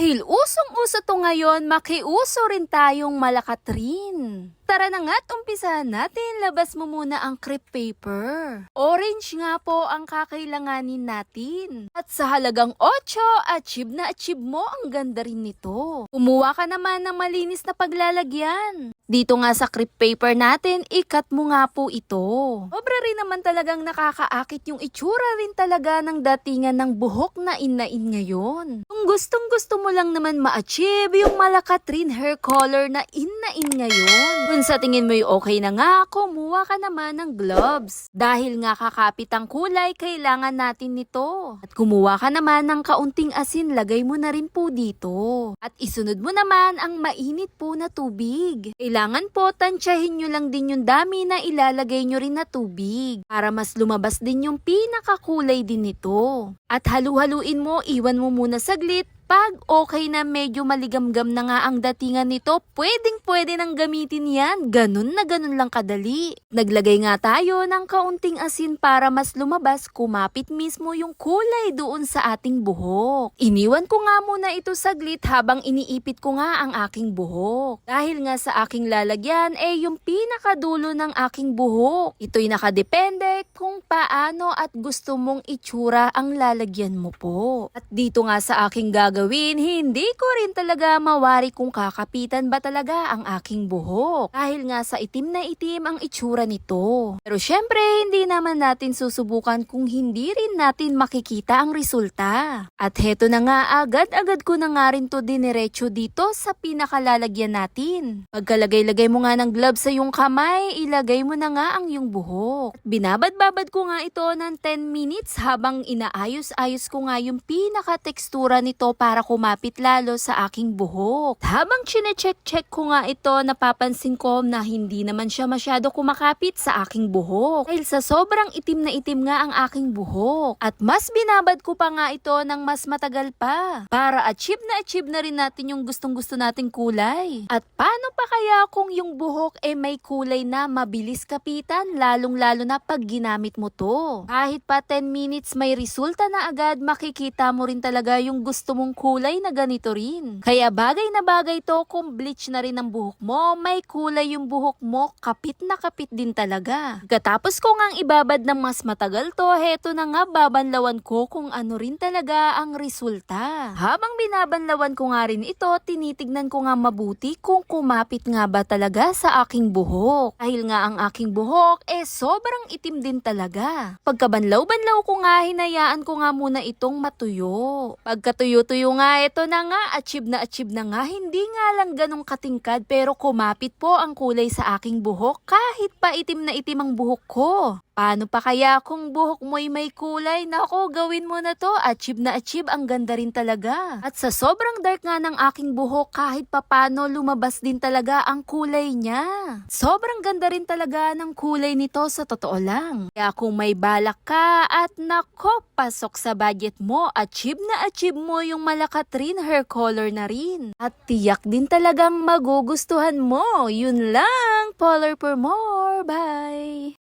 Dahil usong-uso to ngayon, makiuso rin tayong malakatrin. Tara na nga't umpisahan natin. Labas mo muna ang crepe paper. Orange nga po ang kakailanganin natin. At sa halagang 8, achieve na achieve mo ang ganda rin nito. Kumuha ka naman ng malinis na paglalagyan. Dito nga sa crepe paper natin, ikat mo nga po ito. Obra rin naman talagang nakakaakit yung itsura rin talaga ng datingan ng buhok na inain ngayon. Kung gustong gusto mo lang naman ma-achieve yung malakatrin hair color na in-na-in ngayon. Kung sa tingin mo yung okay na nga, kumuha ka naman ng gloves. Dahil nga kakapit ang kulay, kailangan natin nito. At kumuha ka naman ng kaunting asin, lagay mo na rin po dito. At isunod mo naman ang mainit po na tubig. Kailangan po tansyahin nyo lang din yung dami na ilalagay nyo rin na tubig. Para mas lumabas din yung pinakakulay din nito. At halu-haluin mo, iwan mo muna saglit Beep. Pag okay na medyo maligamgam na nga ang datingan nito, pwedeng pwede nang gamitin yan. Ganun na ganun lang kadali. Naglagay nga tayo ng kaunting asin para mas lumabas, kumapit mismo yung kulay doon sa ating buhok. Iniwan ko nga muna ito saglit habang iniipit ko nga ang aking buhok. Dahil nga sa aking lalagyan, eh yung pinakadulo ng aking buhok. Ito'y nakadepende kung paano at gusto mong itsura ang lalagyan mo po. At dito nga sa aking gagawin, hindi ko rin talaga mawari kung kakapitan ba talaga ang aking buhok. Dahil nga sa itim na itim ang itsura nito. Pero syempre, hindi naman natin susubukan kung hindi rin natin makikita ang resulta. At heto na nga, agad-agad ko na nga rin to diniretso dito sa pinakalalagyan natin. Pagkalagay-lagay mo nga ng gloves sa iyong kamay, ilagay mo na nga ang iyong buhok. At binabad-babad ko nga ito ng 10 minutes habang inaayos-ayos ko nga yung pinaka-tekstura nito para kumapit lalo sa aking buhok. Habang chine-check-check ko nga ito, napapansin ko na hindi naman siya masyado kumakapit sa aking buhok. Dahil sa sobrang itim na itim nga ang aking buhok. At mas binabad ko pa nga ito ng mas matagal pa. Para achieve na achieve na rin natin yung gustong gusto nating kulay. At paano pa kaya kung yung buhok eh may kulay na mabilis kapitan lalong lalo na pag ginamit mo to. Kahit pa 10 minutes may resulta na agad makikita mo rin talaga yung gusto mong kulay na ganito rin. Kaya bagay na bagay to kung bleach na rin ang buhok mo, may kulay yung buhok mo, kapit na kapit din talaga. Katapos ko ngang ibabad ng mas matagal to, heto na nga babanlawan ko kung ano rin talaga ang resulta. Habang binabanlawan ko nga rin ito, tinitignan ko nga mabuti kung kumapit nga ba talaga sa aking buhok. Dahil nga ang aking buhok, eh sobrang itim din talaga. Pagkabanlaw-banlaw ko nga, hinayaan ko nga muna itong matuyo. Pagkatuyo-tuyo nga, ito na nga, achieve na achieve na nga, hindi nga lang ganong katingkad pero kumapit po ang kulay sa aking buhok kahit pa itim na itim ang buhok ko. Paano pa kaya kung buhok mo'y may kulay? Nako, gawin mo na to. Achieve na achieve, ang ganda rin talaga. At sa sobrang dark nga ng aking buhok, kahit papano lumabas din talaga ang kulay niya. Sobrang ganda rin talaga ng kulay nito sa totoo lang. Kaya kung may balak ka at nako, pasok sa budget mo, achieve na achieve mo yung malakatrin hair color na rin. At tiyak din talagang magugustuhan mo. Yun lang, Polar for more. Bye!